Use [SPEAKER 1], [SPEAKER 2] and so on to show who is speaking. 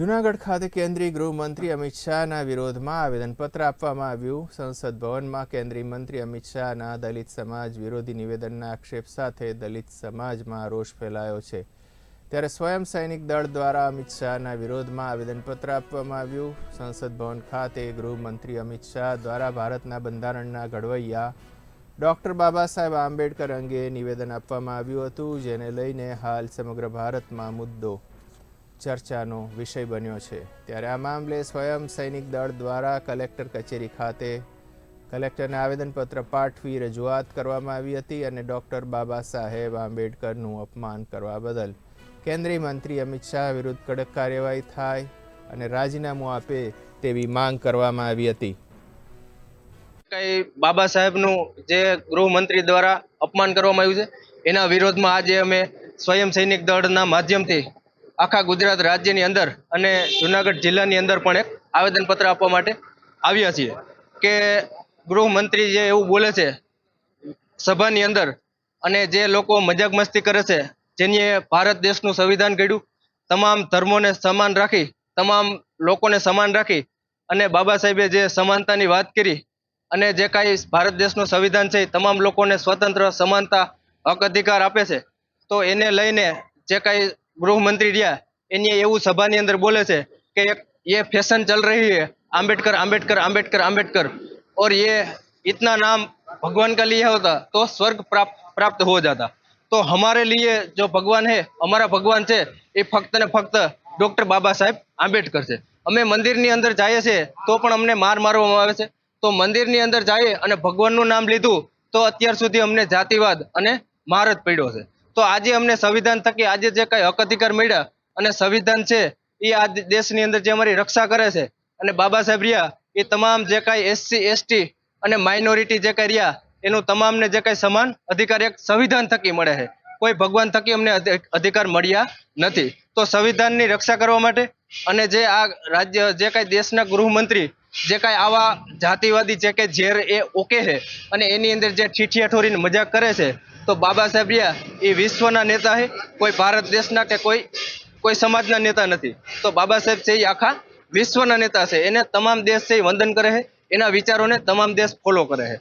[SPEAKER 1] જૂનાગઢ ખાતે કેન્દ્રીય ગૃહમંત્રી અમિત શાહના વિરોધમાં આવેદનપત્ર આપવામાં આવ્યું. સંસદ ભવનમાં કેન્દ્રીય મંત્રી અમિત શાહના દલિત સમાજ વિરોધી નિવેદનના આક્ષેપ સાથે દલિત સમાજમાં રોષ ફેલાયો છે. ત્યારે સ્વયં સૈનિક દળ દ્વારા અમિત શાહના વિરોધમાં આવેદનપત્ર આપવામાં આવ્યું. સંસદ ભવન ખાતે ગૃહમંત્રી અમિત શાહ દ્વારા ભારતના બંધારણના ઘડવૈયા ડૉક્ટર બાબા સાહેબ આંબેડકર અંગે નિવેદન આપવામાં આવ્યું હતું, જેને લઈને હાલ સમગ્ર ભારતમાં મુદ્દો ચર્ચાનો વિષય બન્યો છે. ત્યારે આ મામલે સ્વયં સૈનિક દળ દ્વારા કલેક્ટર કચેરી ખાતે કલેક્ટરને આવેદનપત્ર પાઠવી રજૂઆત કરવામાં આવી હતી અને ડૉક્ટર બાબા સાહેબ આંબેડકરનું અપમાન કરવા બદલ કેન્દ્રીય મંત્રી અમિત શાહ વિરુદ્ધ કડક કાર્યવાહી થાય અને રાજીનામું આપે તેવી માંગ કરવામાં આવી હતી.
[SPEAKER 2] કઈ બાબા સાહેબનું જે ગૃહમંત્રી દ્વારા અપમાન કરવામાં આવ્યું છે, એના વિરોધમાં આજે અમે સ્વયં સૈનિક દળના માધ્યમથી આખા ગુજરાત રાજ્યની અંદર અને જુનાગઢ જિલ્લાની અંદર પણ એક આવેદનપત્ર આપવા માટે આવ્યા છીએ કે ગૃહમંત્રી જે એવું બોલે છે સભાની અંદર અને જે લોકો મજાક મસ્તી કરે છે જેની ભારત દેશનું સંવિધાન ઘડ્યું, તમામ ધર્મોને સમાન રાખી, તમામ લોકોને સમાન રાખી અને બાબા સાહેબે જે સમાનતાની વાત કરી અને જે કાંઈ ભારત દેશનું સંવિધાન છે તમામ લોકોને સ્વતંત્ર સમાનતા, હક અધિકાર આપે છે, તો એને લઈને જે કાંઈ ગૃહમંત્રી રહ્યા એની એવું સભાની અંદર બોલે છે કે એક ये फैशन चल रही है आम्बेडकर आम्बेडकर आम्बेडकर आम्बेडकर और ये इतना नाम भगवान का लिया होता तो स्वर्ग प्राप्त प्राप्त हो जाता तो हमारे लिए जो भगवान है हमारा भगवान છે એ ફક્ત ને ફક્ત ડોક્ટર બાબા સાહેબ આંબેડકર છે અમે મંદિરની અંદર જઈએ છીએ તો પણ અમને માર મારવામાં આવે છે તો મંદિરની અંદર જઈએ અને ભગવાનનું નામ લીધું તો અત્યાર સુધી અમને જાતિવાદ અને માર જ પડ્યો છે તો આજે અમને સંવિધાન થકી આજે જે કાંઈ હક અધિકાર મળ્યા અને સંવિધાન છે, એ આ દેશની અંદર જે અમારી રક્ષા કરે છે, અને બાબા સાહેબ રહ્યા, એ તમામ જે કાંઈ એસસી, એસટી અને માઇનોરિટી જે કાંઈ રહ્યા, એનું તમામને જે કાંઈ સમાન અધિકાર એક સંવિધાન થકી મળે છે. કોઈ ભગવાન થકી અમને અધિ- અધિકાર મળ્યા નથી. તો સંવિધાનની રક્ષા કરવા માટે અને જે આ રાજ્ય, જે કાંઈ દેશના ગૃહમંત્રી, જે કાંઈ આવા જાતિવાદી જે કે ઝેર એ ઓકે છે અને એની અંદર જે ઠીઠિયા ઠોરીને મજાક કરે છે તો બાબા સાહેબ રહ્યા, એ વિશ્વના નેતા છે, કોઈ ભારત દેશના કે કોઈ કોઈ સમાજના નેતા નથી. તો બાબા સાહેબ છે એ આખા વિશ્વના નેતા છે, એને તમામ દેશ છે એ વંદન કરે છે, એના વિચારોને તમામ દેશ ફોલો કરે છે.